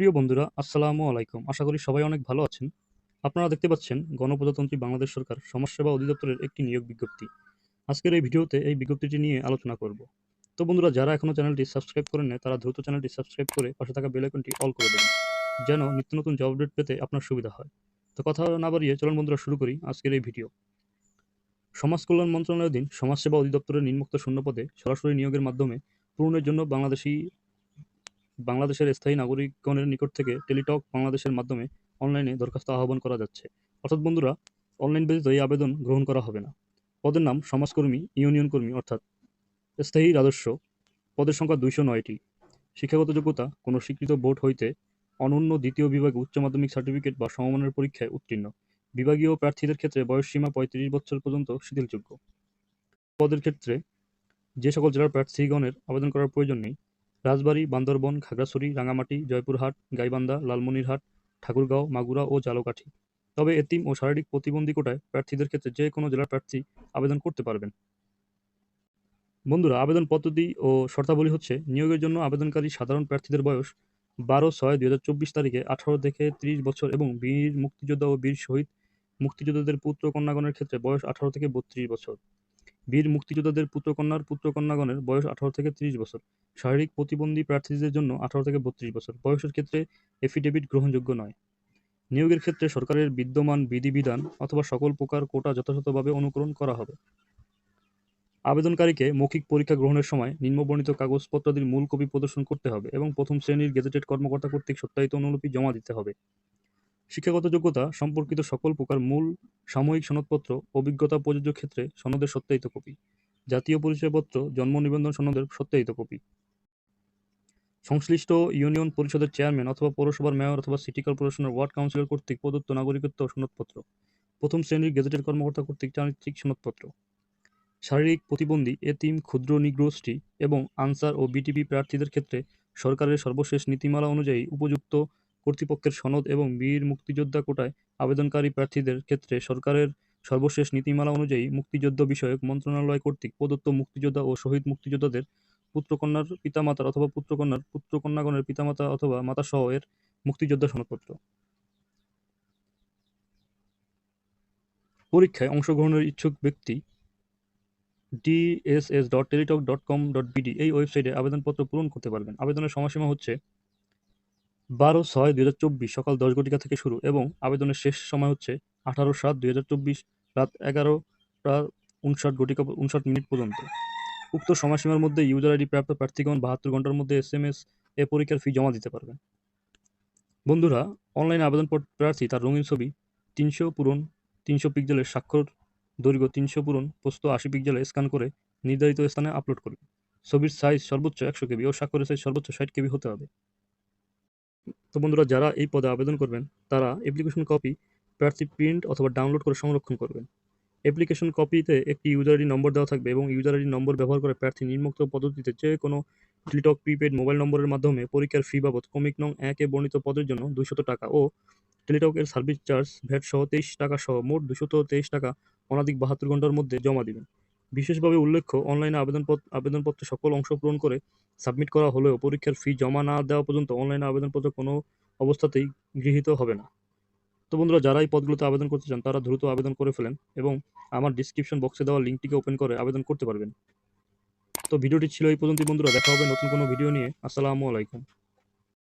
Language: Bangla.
প্রিয় বন্ধুরা, আসসালামু আলাইকুম। আশা করি সবাই অনেক ভালো আছেন। আপনারা দেখতে পাচ্ছেন গণপ্রজাতন্ত্রী বাংলাদেশ সরকার সমাজসেবা অধিদপ্তরের একটি নিয়োগ বিজ্ঞপ্তি। আজকের এই ভিডিওতে এই বিজ্ঞপ্তিটি নিয়ে আলোচনা করব। তো বন্ধুরা, যারা এখনও চ্যানেলটি সাবস্ক্রাইব করেন না তারা দ্রুত চ্যানেলটি সাবস্ক্রাইব করে পাশে থাকা বেল আইকনটি অল করে দেবেন, যেন নিত্য নতুন জব আপডেট পেতে আপনার সুবিধা হয়। তো কথা না বাড়িয়ে চলুন বন্ধুরা, শুরু করি আজকের এই ভিডিও। সমাজ কল্যাণ মন্ত্রণালয়ের দিন সমাজসেবা অধিদপ্তরের নিম্নোক্ত শূন্যপদে সরাসরি নিয়োগের মাধ্যমে পূরণের জন্য বাংলাদেশি বাংলাদেশের স্থায়ী নাগরিকগণের নিকট থেকে টেলিটক বাংলাদেশের মাধ্যমে অনলাইনে দরখাস্ত আহ্বান করা যাচ্ছে। অর্থাৎ বন্ধুরা, অনলাইন ব্যতীত এই আবেদন গ্রহণ করা হবে না। পদের নাম সমাজকর্মী, ইউনিয়ন কর্মী, অর্থাৎ স্থায়ী রাজস্ব পদের সংখ্যা দুইশো নয়টি। শিক্ষাগত যোগ্যতা, কোনো স্বীকৃত বোর্ড হইতে অনন্য দ্বিতীয় বিভাগে উচ্চ মাধ্যমিক সার্টিফিকেট বা সমমানের পরীক্ষায় উত্তীর্ণ। বিভাগীয় প্রার্থীদের ক্ষেত্রে বয়সসীমা পঁয়ত্রিশ বছর পর্যন্ত শিথিলযোগ্য। পদের ক্ষেত্রে যে সকল জেলার প্রার্থীগণের আবেদন করার প্রয়োজন নেই রাজবাড়ী, বান্দরবন, খাগড়াছড়ি, রাঙামাটি, জয়পুরহাট, গাইবান্ধা, লালমনিরহাট, ঠাকুরগাঁও, মাগুরা ও জালকাঠি। তবে এতিম ও শারীরিক প্রতিবন্ধী কোটায় প্রার্থীদের ক্ষেত্রে যে কোনো জেলার প্রার্থী আবেদন করতে পারবেন। বন্ধুরা, আবেদন পদ্ধতি ও শর্তাবলী হচ্ছে নিয়োগের জন্য আবেদনকারী সাধারণ প্রার্থীদের বয়স বারো ছয় দুই হাজার চব্বিশ তারিখে আঠারো থেকে ত্রিশ বছর এবং বীর মুক্তিযোদ্ধা ও বীর শহীদ মুক্তিযোদ্ধাদের পুত্র কন্যাগণের ক্ষেত্রে বয়স আঠারো থেকে বত্রিশ বছর। বীর মুক্তিযোদ্ধাদের পুত্রকন্যার পুত্রকন্যাগণের বয়স আঠারো থেকে ত্রিশ বছর। শারীরিক প্রতিবন্ধী প্রার্থীদের জন্য আঠারো থেকে বত্রিশ বছর। বয়সের ক্ষেত্রে এফিডেভিট গ্রহণযোগ্য নয়। নিয়োগের ক্ষেত্রে সরকারের বিদ্যমান বিধিবিধান অথবা সকল প্রকার কোটা যথাযথভাবে অনুকরণ করা হবে। আবেদনকারীকে মৌখিক পরীক্ষা গ্রহণের সময় নিম্নবর্ণিত কাগজপত্রাদির মূল কপি প্রদর্শন করতে হবে এবং প্রথম শ্রেণির গেজেটেড কর্মকর্তা কর্তৃক সত্যায়িত অনুলিপি জমা দিতে হবে। শিক্ষাগত যোগ্যতা সম্পর্কিত সকল প্রকার মূল সাময়িক সনদপত্র অভিজ্ঞতা প্রযোজ্য ক্ষেত্রে সনদের সত্যায়িত কপি, জাতীয় পরিচয়পত্র, জন্ম নিবন্ধন সনদের সত্যায়িত কপি। সংশ্লিষ্ট ইউনিয়ন পরিষদের চেয়ারম্যান অথবা পৌরসভার মেয়র অথবা সিটি কর্পোরেশনের ওয়ার্ড কাউন্সিলর কর্তৃক প্রদত্ত নাগরিকত্ব সনদপত্র। প্রথম শ্রেণির গেজেটের কর্মকর্তা কর্তৃক চারিত্রিক সনদপত্র। শারীরিক প্রতিবন্ধী, এতিম, ক্ষুদ্র নিগ্রোষ্ঠী এবং আনসার ও বিটিপি প্রার্থীদের ক্ষেত্রে সরকারের সর্বশেষ নীতিমালা অনুযায়ী উপযুক্ত কর্তৃপক্ষের সনদ এবং বীর মুক্তিযোদ্ধা কোটায় আবেদনকারী প্রার্থীদের ক্ষেত্রে সরকারের সর্বশেষ নীতিমালা অনুযায়ী মুক্তিযুদ্ধ বিষয়ক মন্ত্রণালয় কর্তৃক প্রদত্ত মুক্তিযোদ্ধা ও শহীদ মুক্তিযোদ্ধাদের পুত্রকন্যার পিতামাতার অথবা পুত্রকন্যার পুত্রকন্যাগণের পিতামাতা অথবা মাতাসহ এর মুক্তিযোদ্ধা সনদপত্র। পরীক্ষায় অংশগ্রহণের ইচ্ছুক ব্যক্তি DSS dot Teletalk dot com dot BD এই ওয়েবসাইটে আবেদনপত্র পূরণ করতে পারবেন। আবেদনের সময়সীমা হচ্ছে বারো ছয় দুই হাজার চব্বিশ সকাল দশ ঘটিকা থেকে শুরু এবং আবেদনের শেষ সময় হচ্ছে আঠারো সাত দুই হাজার চব্বিশ রাত এগারোটা উনষাট ঘটিকা উনষাট মিনিট পর্যন্ত। উক্ত সময়সীমার মধ্যে ইউজার আইডি প্রাপ্ত প্রার্থীগণ বাহাত্তর ঘণ্টার মধ্যে এস এম এস এ পরীক্ষার ফি জমা দিতে পারবেন। বন্ধুরা, অনলাইনে আবেদন প্রার্থী তার রঙিন ছবি তিনশো পূরণ, তিনশো পিক্সেলের স্বাক্ষর, দৈর্ঘ্য তিনশো পূরণ পোস্ত আশি পিক্সেলে স্ক্যান করে নির্ধারিত স্থানে আপলোড করবে ছবির সাইজ সর্বোচ্চ একশো কেবি ও স্বাক্ষরের সাইজ সর্বোচ্চ ষাট কেবি হতে হবে। তো বন্ধুরা, যারা এই পদে আবেদন করবেন, তারা অ্যাপ্লিকেশন কপি প্রার্থী প্রিন্ট অথবা ডাউনলোড করে সংরক্ষণ করবেন। অ্যাপ্লিকেশন কপিতে একটি ইউজার আইডি নম্বর দেওয়া থাকবে এবং ইউজার আইডি নম্বর ব্যবহার করে প্রার্থী নিম্নোক্ত পদ্ধতিতে যে কোনো টেলিটক প্রিপেড মোবাইল নম্বরের মাধ্যমে পরীক্ষার ফি বাবদ কমিক নং একে বর্ণিত পদের জন্য দুশত টাকা ও টেলিটকের সার্ভিস চার্জ ভ্যাট সহ তেইশ টাকা সহ মোট দুশত তেইশ টাকা অনাধিক বাহাত্তর ঘণ্টার মধ্যে জমা দিবেন। বিশেষভাবে উল্লেখ্য অনলাইনে আবেদনপত্র আবেদনপত্রে সকল অংশ পূরণ করে সাবমিট করা হলেও পরীক্ষার ফি জমা না দেওয়া পর্যন্ত অনলাইনে আবেদনপত্র কোনো অবস্থাতেই গৃহীত হবে না। তো বন্ধুরা, যারা এই পদগুলোতে আবেদন করতে চান, তারা দ্রুত আবেদন করে ফেলেন এবং আমার ডিসক্রিপশন বক্সে দেওয়া লিঙ্কটিকে ওপেন করে আবেদন করতে পারবেন। তো ভিডিওটি ছিল এই পর্যন্তই বন্ধুরা, দেখা হবে নতুন কোনো ভিডিও নিয়ে। আসসালামু আলাইকুম।